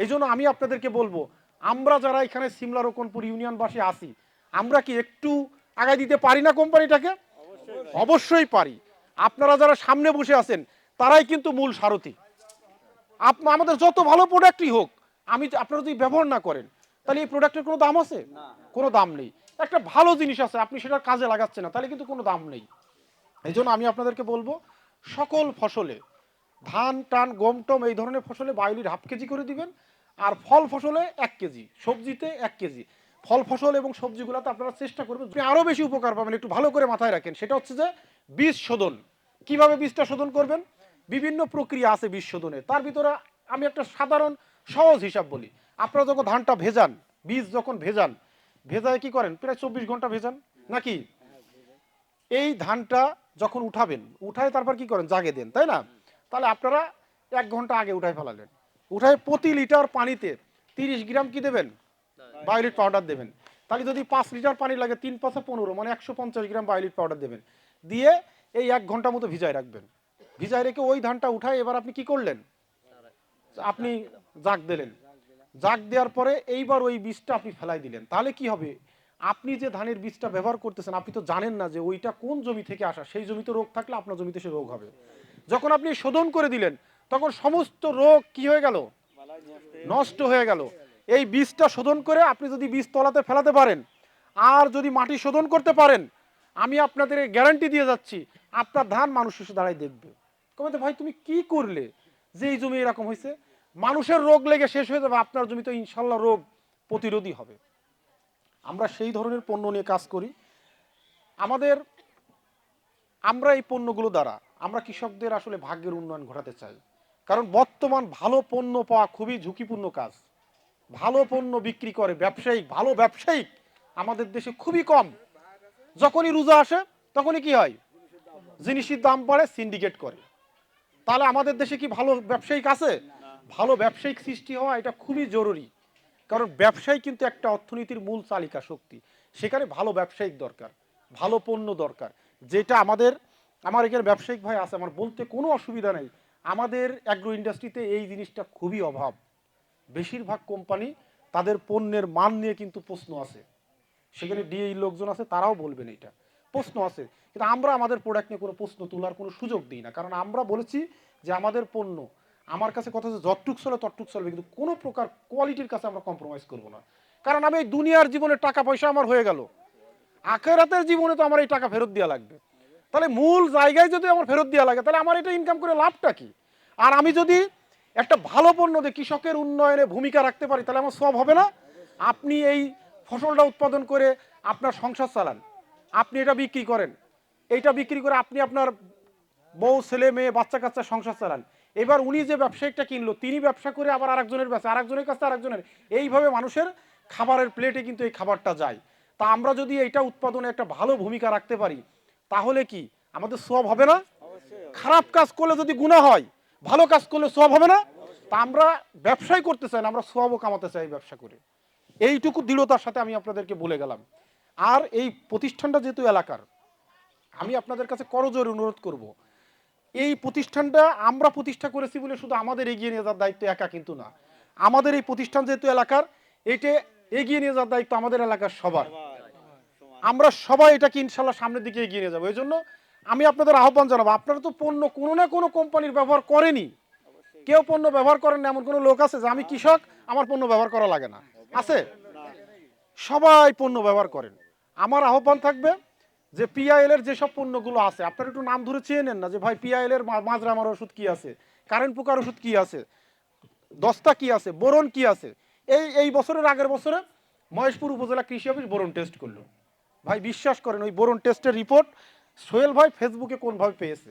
এই জন্য আমি আপনাদেরকে বলব আমরা যারা এখানে সিমলা রোকনপুর ইউনিয়নবাসী আছি আমরা কি একটু আগায় দিতে পারি না কোম্পানিটাকে? অবশ্যই পারি। আপনারা যারা সামনে বসে আছেন তারাই কিন্তু মূল সারথি। আপ- আমাদের যত ভালো প্রোডাক্টই হোক আমি আপনারা যদি ব্যবহার না করেন তাহলে এই প্রোডাক্টের কোনো দাম আছে? কোনো দাম নেই। একটা ভালো জিনিস আছে আপনি সেটা কাজে লাগাচ্ছেন না তাহলে কিন্তু কোনো দাম নেই। এই জন্য আমি আপনাদেরকে বলব সকল ফসলে ধান টান গম টম এই ধরনের ফসলে বায়োলির হাফ কেজি করে দিবেন আর ফল ফসলে এক কেজি, সবজিতে এক কেজি। ফল ফসল এবং সবজিগুলোতে আপনারা চেষ্টা করবেন আপনি আরও বেশি উপকার পাবেন, একটু ভালো করে মাথায় রাখেন। সেটা হচ্ছে যে বীজ শোধন। কীভাবে বীজটা শোধন করবেন? বিভিন্ন প্রক্রিয়া আছে বীজ শোধনের তার ভিতরে আমি একটা সাধারণ সহজ হিসাব বলি। আপনারা যখন ধানটা ভেজান, বীজ যখন ভেজান, ভেজায় কি করেন? প্রায় চব্বিশ ঘণ্টা ভেজান, নাকি? এই ধানটা যখন উঠাবেন, উঠায় তারপর কি করেন? জাগে দেন, তাই না? তাহলে আপনারা এক ঘণ্টা আগে উঠায় ফেলালেন। উঠায় প্রতি লিটার পানিতে তিরিশ গ্রাম কি দেবেন? বায়োলিট পাউডার দেবেন। তাহলে যদি পাঁচ লিটার পানি লাগে তিন পাঁচে পনেরো মানে একশো পঞ্চাশ গ্রাম বায়োলিট পাউডার দেবেন। দিয়ে এই এক ঘণ্টা মতো ভিজায় রাখবেন। ভিজায় রেখে ওই ধানটা উঠায় এবার আপনি কি করলেন? আপনি জাগ দিলেন। জাগ দেওয়ার পরে এইবার ওই বীজটা আপনি ফেলাই দিলেন। তাহলে কি হবে? আপনি যে ধানের বীজটা ব্যবহার করতেছেন আপনি তো জানেন না যে ওইটা কোন জমি থেকে আসা। সেই জমিতে রোগ থাকলে আপনার জমিতে সে রোগ হবে। যখন আপনি শোধন করে দিলেন তখন সমস্ত রোগ কি হয়ে গেল? নষ্ট হয়ে গেল। এই বীজটা শোধন করে আপনি যদি বীজ তলাতে ফেলাতে পারেন, আর যদি মাটি শোধন করতে পারেন, আমি আপনাদের গ্যারান্টি দিয়ে যাচ্ছি, আপনার ধান মানুষ এসে দাঁড়ায় দেখবে। কবে ভাই, তুমি কি করলে যে এই জমি এরকম হয়েছে? মানুষের রোগ লেগে শেষ হয়ে যাবে, আপনার জমি তো ইনশাল্লাহ রোগ প্রতিরোধী হবে। আমরা সেই ধরনের পণ্য নিয়ে কাজ করি। আমাদের, আমরা এই পণ্যগুলো দ্বারা, আমরা কৃষকদের আসলে ভাগ্যের উন্নয়ন ঘটাতে চাই। কারণ বর্তমান ভালো পণ্য পাওয়া খুবই ঝুঁকিপূর্ণ কাজ। ভালো পণ্য বিক্রি করে ব্যবসায়িক, ভালো ব্যবসায়িক আমাদের দেশে খুবই কম। যখনই রোজা আসে, তখনই কি হয়? জিনিসের দাম বাড়ে সিন্ডিকেট করে। তাহলে আমাদের দেশে কি ভালো ব্যবসায়িক আছে? ভালো ব্যবসায়িক সৃষ্টি হওয়া এটা খুবই জরুরি। কারণ ব্যবসায়ী কিন্তু একটা অর্থনীতির মূল চালিকা শক্তি। সেখানে ভালো ব্যবসায়িক দরকার, ভালো পণ্য দরকার। যেটা আমাদের, আমার এখানে ব্যবসায়িক ভাই আছে, আমার বলতে কোনো অসুবিধা নেই। আমাদের অ্যাগ্রো ইন্ডাস্ট্রিতে এই জিনিসটা খুবই অভাব। বেশিরভাগ কোম্পানি তাদের পণ্যের মান নিয়ে কিন্তু প্রশ্ন আছে। সেখানে ডিএই লোকজন আছে, তারাও বলবেন এটা প্রশ্ন আছে। কিন্তু আমরা আমাদের প্রোডাক্ট নিয়ে কোনো প্রশ্ন তোলার কোনো সুযোগ দিই না। কারণ আমরা বলেছি যে আমাদের পণ্য, আমার কাছে কথা হচ্ছে যতটুক চলে ততটুক চলবে। কিন্তু কোনো প্রকার কোয়ালিটির কাছে আমরা কম্প্রোমাইজ করব না। কারণ আমি এই দুনিয়ার জীবনে টাকা পয়সা আমার হয়ে গেল। আখেরাতের জীবনে তো আমার এই টাকা ফেরত দেওয়া লাগবে। তাহলে মূল জায়গায় যদি আমার ফেরত দেওয়া লাগে, তাহলে আমার এটা ইনকাম করে লাভটা কি? আর আমি যদি একটা ভালো পণ্য দিয়ে কৃষকের উন্নয়নে ভূমিকা রাখতে পারি, তাহলে আমার সব হবে না? আপনি এই ফসলটা উৎপাদন করে আপনার সংসার চালান, আপনি এটা বিক্রি করেন, এইটা বিক্রি করে আপনি আপনার বউ, ছেলে, মেয়ে, বাচ্চা কাচ্চা সংসার চালান। এবার উনি যে ব্যবসায়িকটা কিনলো, তিনি ব্যবসা করে আবার আরেকজনের ব্যবসা আরেকজনের কাছে আরেকজনের। এইভাবে মানুষের খাবারের প্লেটে কিন্তু এই খাবারটা যায়। তা আমরা যদি এইটা উৎপাদনে একটা ভালো ভূমিকা রাখতে পারি তাহলে কি? আমাদের সব হবে না? খারাপ কাজ করলে যদি গুণা হয়, ভালো কাজ করলে সব হবে না? তা আমরা ব্যবসায় করতে চাই না, আমরা সবও কামাতে চাই ব্যবসা করে। এইটুকু দৃঢ়তার সাথে আমি আপনাদেরকে বলে গেলাম। আর এই প্রতিষ্ঠানটা যেহেতু এলাকার, আমি আপনাদের কাছে করজোর অনুরোধ করব। এই প্রতিষ্ঠানটা আমরা প্রতিষ্ঠা করেছি বলে শুধু আমাদের এগিয়ে নিয়ে যাওয়ার দায়িত্ব একা কিন্তু না। আমাদের এই প্রতিষ্ঠান যেহেতু এলাকার, এটা এগিয়ে নিয়ে যাওয়ার দায়িত্ব আমাদের এলাকার সবার। আমরা সবাই এটাকে ইনশাল্লাহ সামনের দিকে এগিয়ে নিয়ে যাব। এই জন্য আমি আপনাদের আহ্বান জানাব আপনারা তো পণ্য কোনো না কোনো কোম্পানির ব্যবহার করেনি কেউ পণ্য ব্যবহার করেন না এমন কোনো লোক আছে যে আমি কৃষক আমার পণ্য ব্যবহার করা লাগে না। আছে? সবাই পণ্য ব্যবহার করেন। আমার আহ্বান থাকবে যে পিআইএল এর যেসব পণ্যগুলো আছে আপনারা একটু নাম ধরে চেয়ে নেন না যে ভাই পিআইএল এর মা- মাজরা আমার ওষুধ কি আছে? কারেন্ট পোকার ওষুধ কি আছে? দস্তা কি আছে? বোরন কি আছে? এই এই বছরের আগের বছরে মহেশপুর উপজেলা কৃষি অফিস বোরন টেস্ট করল। ভাই বিশ্বাস করেন, ওই বোরন টেস্টের রিপোর্ট সোহেল ভাই ফেসবুকে কোনভাবে পেয়েছে?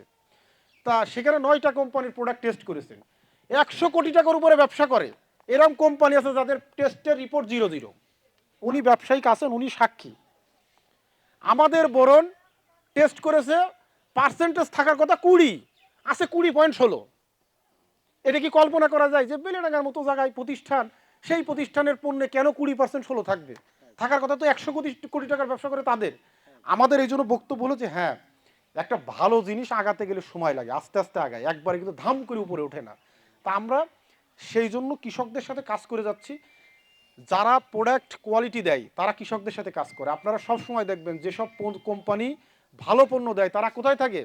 তা সেখানে নয়টা কোম্পানির প্রোডাক্ট টেস্ট করেছেন একশো কোটি টাকার উপরে ব্যবসা করে। এরকম কোম্পানি আছে যাদের টেস্টের রিপোর্ট জিরো জিরো উনি ব্যবসায়িক আছেন, উনি সাক্ষী। আমাদের বরণ টেস্ট করেছে পার্সেন্টেজ থাকার কথা কুড়ি, আছে কুড়ি পয়েন্ট ষোলো। এটা কি কল্পনা করা যায় যে বেলেডাঙ্গার মতো জায়গায় প্রতিষ্ঠান, সেই প্রতিষ্ঠানের পণ্যে কেন কুড়ি পার্সেন্ট ষোলো থাকবে? থাকার কথা তো একশো কোটি কোটি টাকার ব্যবসা করে তাদের। আমাদের এই জন্য বক্তব্য হলো যে হ্যাঁ একটা ভালো জিনিস আগাতে গেলে সময় লাগে, আস্তে আস্তে আগায়, একবারে কিন্তু ধাম করে উপরে ওঠে না। তা আমরা সেই জন্য কৃষকদের সাথে কাজ করে যাচ্ছি। যারা প্রোডাক্ট কোয়ালিটি দেয়, তারা কৃষকদের সাথে কাজ করে। আপনারা সব সময় দেখবেন, যেসব কোম্পানি ভালো পণ্য দেয়, তারা কোথায় থাকে?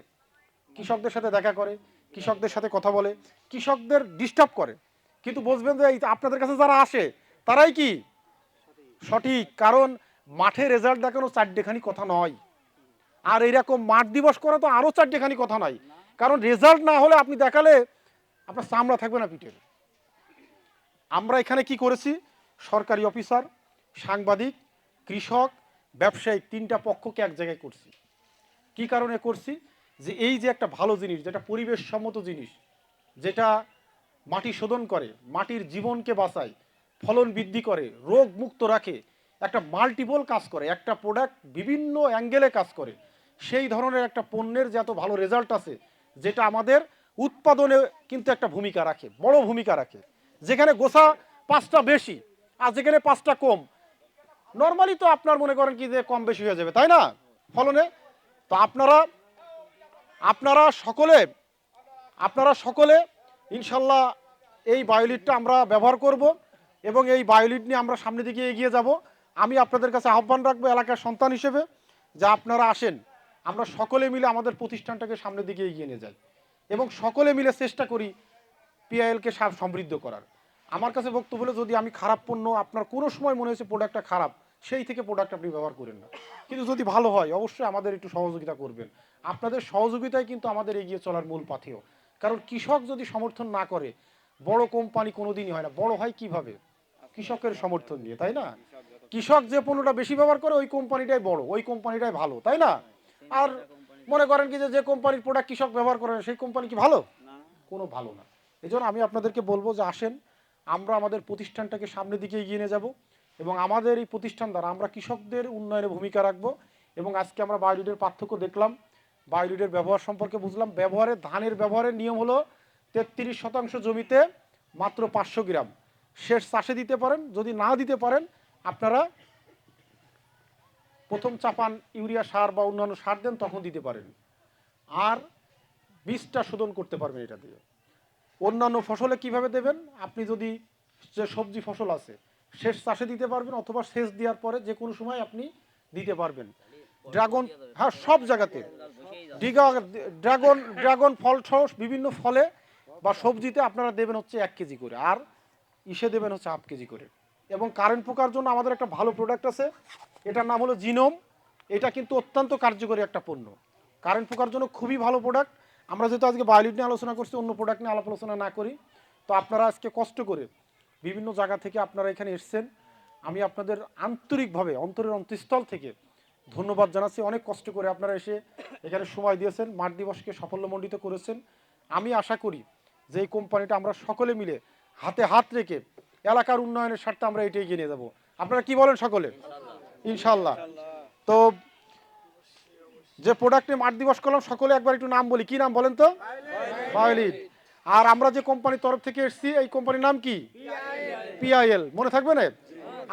কৃষকদের সাথে দেখা করে, কৃষকদের সাথে কথা বলে, কৃষকদের ডিস্টার্ব করে। কিন্তু বুঝবেন যে আপনাদের কাছে যারা আসে, তারাই কি? সঠিক, কারণ মাঠে রেজাল্ট দেখানো চারটেখানি কথা নয়। আর এরকম মাঠ দিবস করা তো আরও চারটেখানি কথা নয়। কারণ রেজাল্ট না হলে আপনি দেখালে আপনার চামড়া থাকবে না পিঠের। আমরা এখানে কি করেছি? সরকারি অফিসার সাংবাদিক, কৃষক, ব্যবসায়িক তিনটা পক্ষকে এক জায়গায় করছি। কি কারণে করছি? যে এই যে একটা ভালো জিনিস, যেটা পরিবেশ সম্মত জিনিস, যেটা মাটি শোধন করে, মাটির জীবনকে বাঁচায় ফলন বৃদ্ধি করে, রোগ মুক্ত রাখে, একটা মাল্টিপল কাজ করে, একটা প্রোডাক্ট বিভিন্ন অ্যাঙ্গেলে কাজ করে। সেই ধরনের একটা পণ্যের যে এত ভালো রেজাল্ট আছে, যেটা আমাদের উৎপাদনে কিন্তু একটা ভূমিকা রাখে, বড় ভূমিকা রাখে। যেখানে গোসা পাঁচটা বেশি, আর যেখানে পাঁচটা কম নর্মালি তো আপনার মনে করেন কি যে কম বেশি হয়ে যাবে, তাই না? ফলনে? তো আপনারা আপনারা সকলে আপনারা সকলে, ইনশাল্লাহ এই বায়োলিটটা আমরা ব্যবহার করব। এবং এই বায়োলিট নিয়ে আমরা সামনের দিকে এগিয়ে যাব। আমি আপনাদের কাছে আহ্বান রাখব এলাকার সন্তান হিসেবে, যা আপনারা আসেন, আমরা সকলে মিলে আমাদের প্রতিষ্ঠানটাকে সামনের দিকে এগিয়ে নিয়ে যাই এবং সকলে মিলে চেষ্টা করি পিআইএলকে সমৃদ্ধ করার। আমার কাছে বক্তব্য হলো, যদি আমি খারাপ পণ্য, আপনার কোনো সময় মনে হয়েছে প্রোডাক্টটা খারাপ, সেই থেকে প্রোডাক্ট আপনি ব্যবহার করেন না। কিন্তু যদি ভালো হয়, অবশ্যই আমাদের একটু সহযোগিতা করবেন। আপনাদের সহযোগিতাই কিন্তু আমাদের এগিয়ে চলার মূল পাথেয়। কারণ কৃষক যদি সমর্থন না করে, বড় কোম্পানি কোনোদিনই হয় না। বড় হয় কীভাবে? কৃষকের সমর্থন দিয়ে তাই না? কৃষক যে পণ্যটা বেশি ব্যবহার করে ওই কোম্পানিটাই বড়, ওই কোম্পানিটাই ভালো, তাই না? আর মনে করেন কি যে কোম্পানির প্রোডাক্ট কৃষক ব্যবহার করে, সেই কোম্পানি কি ভালো? কোনো ভালো না। এই জন্য আমি আপনাদেরকে বলব যে, আসেন, আমরা আমাদের প্রতিষ্ঠানটাকে সামনের দিকে এগিয়ে নিয়ে যাব এবং আমাদের এই প্রতিষ্ঠান দ্বারা আমরা কৃষকদের উন্নয়নে ভূমিকা রাখব এবং আজকে আমরা বায়োলিডের পার্থক্য দেখলাম বায়োলিডের ব্যবহার সম্পর্কে বুঝলাম। ব্যবহারের ধানের ব্যবহারের নিয়ম হলো তেত্রিশ শতাংশ জমিতে মাত্র পাঁচশো গ্রাম। শেষ চাষে দিতে পারেন, যদি না দিতে পারেন, আপনারা প্রথম চাপান ইউরিয়া সার বা অন্যান্য সার দেন, তখন দিতে পারেন। আর বীজটা শোধন করতে পারবেন এটা দিয়ে। অন্যান্য ফসলে কীভাবে দেবেন? আপনি যদি যে সবজি ফসল আছে, শেষ চাষে দিতে পারবেন অথবা শেষ দেওয়ার পরে যে কোনো সময় আপনি দিতে পারবেন। ড্রাগন হ্যাঁ সব জায়গাতে। ড্রাগন ড্রাগন ফল সহ বিভিন্ন ফলে বা সবজিতে আপনারা দেবেন হচ্ছে এক কেজি করে। আর ইসে দেবেন হচ্ছে হাফ কেজি করে। এবং কারেন্ট পোকার জন্য আমাদের একটা ভালো প্রোডাক্ট আছে, এটার নাম হলো জিনোম এটা কিন্তু অত্যন্ত কার্যকরী একটা পণ্য। কারেন্ট পোকার জন্য খুবই ভালো প্রোডাক্ট আমরা যেহেতু আজকে বায়োলিট নিয়ে আলোচনা করছি, অন্য প্রোডাক্ট নিয়ে আলাপ আলোচনা না করি, তো আপনারা আজকে কষ্ট করে বিভিন্ন জায়গা থেকে আপনারা এখানে এসছেন। আমি আপনাদের আন্তরিকভাবে, অন্তরের অন্তঃস্থল থেকে ধন্যবাদ জানাচ্ছি। অনেক কষ্ট করে আপনারা এসে এখানে সময় দিয়েছেন, মাঠ দিবসকে সাফল্যমণ্ডিত করেছেন। আমি আশা করি যে এই কোম্পানিটা আমরা সকলে মিলে হাতে হাত রেখে এলাকার উন্নয়নের স্বার্থে আমরা এটা এগিয়ে নিয়ে যাব। আপনারা কি বলেন সকলে? ইনশাল্লাহ। তো যে প্রোডাক্টে মাঠ দিবস করলাম, সকলে একবার একটু নাম বলি। কি নাম বলেন তো? বায়োলিট আর আমরা যে কোম্পানির তরফ থেকে এসেছি, এই কোম্পানির নাম কি? পিআইএল মনে থাকবে না?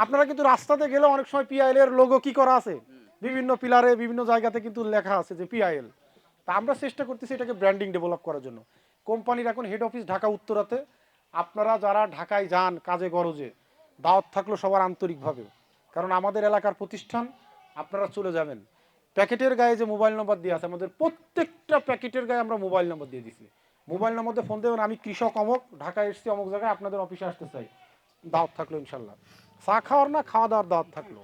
আপনারা কিন্তু রাস্তাতে গেলে অনেক সময় পিআইএল এর লোগো কি করা আছে? বিভিন্ন পিলারে বিভিন্ন জায়গাতে কিন্তু লেখা আছে যে পিআইএল তা আমরা চেষ্টা করতেছি এটাকে ব্র্যান্ডিং ডেভেলপ করার জন্য। কোম্পানির এখন হেড অফিস ঢাকা উত্তরাতে আপনারা যারা ঢাকায় যান কাজে গরজে, দাওয়াত থাকল সবার আন্তরিকভাবে। কারণ আমাদের এলাকার প্রতিষ্ঠান, আপনারা চলে যাবেন। প্যাকেটের গায়ে যে মোবাইল নম্বর দিয়ে আছে, আমাদের প্রত্যেকটা প্যাকেটের গায়ে আমরা মোবাইল নম্বর দিয়ে দিছি। মোবাইল নম্বর ফোন দেবেন, আমি কৃষক অমক, ঢাকায় এসেছি, অমুক জায়গায় আপনাদের অফিসে আসতে চাই। দাওয়াত থাকল ইনশাল্লাহ চা খাওয়ার না, খাওয়া দাওয়ার দাওয়াত থাকল।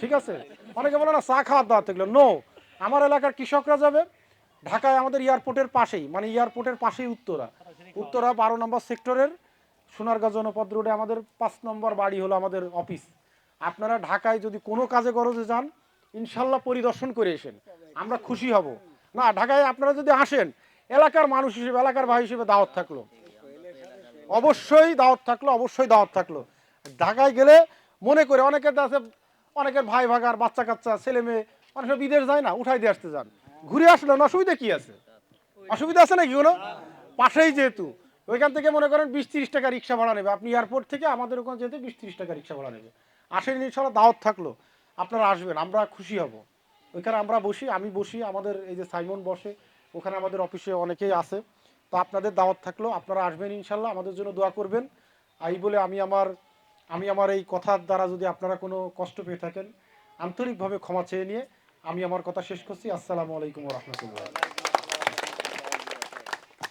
ঠিক আছে? অনেকে বলে না, চা খাওয়ার দাওয়াত থাকল। নো আমার এলাকার কৃষকরা যাবে, ঢাকায় আমাদের এয়ারপোর্টের পাশেই মানে এয়ারপোর্টের পাশেই উত্তরা। উত্তরা বারো নম্বর সেক্টরের সোনারগাঁ জনপদ রোডে আমাদের পাঁচ নম্বর বাড়ি হলো আমাদের অফিস। আপনারা ঢাকায় যদি কোনো কাজে গরজে যান, ইনশাল্লাহ পরিদর্শন করে এসেন। আমরা খুশি হব। না, ঢাকায় আপনারা যদি আসেন, এলাকার মানুষ হিসেবে, এলাকার ভাই হিসেবে দাওয়াত থাকল। অবশ্যই দাওয়াত থাকল, অবশ্যই দাওয়াত থাকল। ঢাকায় গেলে মনে করে অনেকের আছে, অনেকের ভাই ভাগার, বাচ্চা কাচ্চা, ছেলে মেয়ে, অনেক বিদেশ যায় না, উঠাই দিয়ে আসতে যান। ঘুরে আসলেন অসুবিধা কি আছে? অসুবিধা আছে নাকি কোনো? পাশেই যেহেতু। ওইখান থেকে মনে করেন বিশ তিরিশ টাকা রিক্সা ভাড়া নেবে। আপনি এয়ারপোর্ট থেকে আমাদের ওখানে যেতে বিশ তিরিশ টাকা রিক্সা ভাড়া নেবে। আসেন ইনশাল্লাহ দাওয়াত থাকল। আপনারা আসবেন, আমরা খুশি হব। ওইখানে আমরা বসি, আমি বসি, আমাদের এই যে সাইমন বসে, ওখানে আমাদের অফিসে অনেকেই আছে। তো আপনাদের দাওয়াত থাকল, আপনারা আসবেন ইনশাল্লাহ, আমাদের জন্য দোয়া করবেন। এই বলে আমি আমার আমি আমার এই কথার দ্বারা যদি আপনারা কোনো কষ্ট পেয়ে থাকেন, আন্তরিকভাবে ক্ষমা চেয়ে নিয়ে আমি আমার কথা শেষ করছি। আসসালামু আলাইকুম রহমতুল্লাহ।